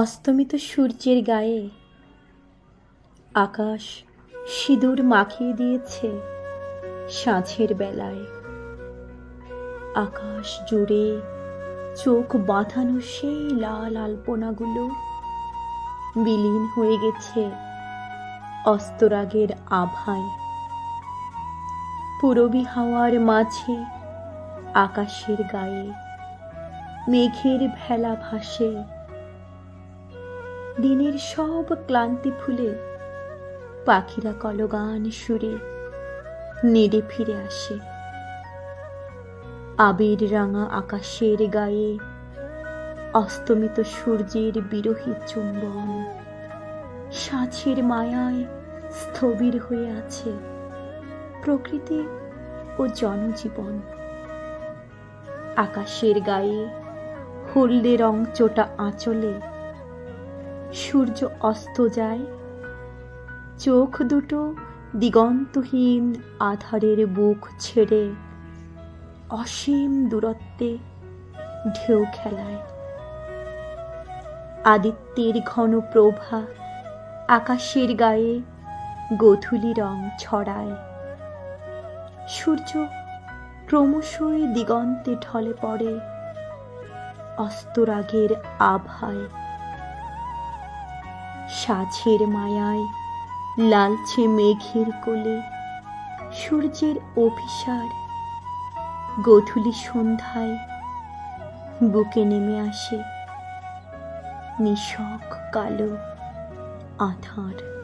অস্তমিত সূর্যের গায়ে। আকাশ সিঁদুর মাখিয়ে দিয়েছে সাঁঝের বেলায়। আকাশ জুড়ে চোখ বাঁধানো সেই লাল আলপনাগুলো বিলীন হয়ে গেছে অস্তরাগের আভায়। পুরবী হাওয়ার মাঝে আকাশের গায়ে মেঘের ভেলা ভাসে দিনের সব ক্লান্তি ভুলে পাখিরা কলগান সুরে নেড়ে ফিরে আসে। আবির রাঙা আকাশের গায়ে অস্তমিত সূর্যের বিরহী চুম্বন সাঁঝের মায়ায় স্থবির হয়ে আছে প্রকৃতি ও জনজীবন। আকাশের গায়ে হলদে রং চোটা আঁচলে সূর্য অস্ত যায়। চোখ দুটো দিগন্তহীন আধারের বুক ছেড়ে অসীম দূরত্বে ঢেউ খেলায়। আদিত্যের ঘন প্রভা আকাশের গায়ে গোধূলি রং ছড়ায়। সূর্য ক্রমশই দিগন্তে ঢলে পড়ে অস্তরাগের আভায়। সাঝের মায়ায় লালছে মেঘের কোলে, সূর্যের অভিসার। গধূলি সন্ধ্যায় বুকে নেমে আসে নিশক কালো আধার।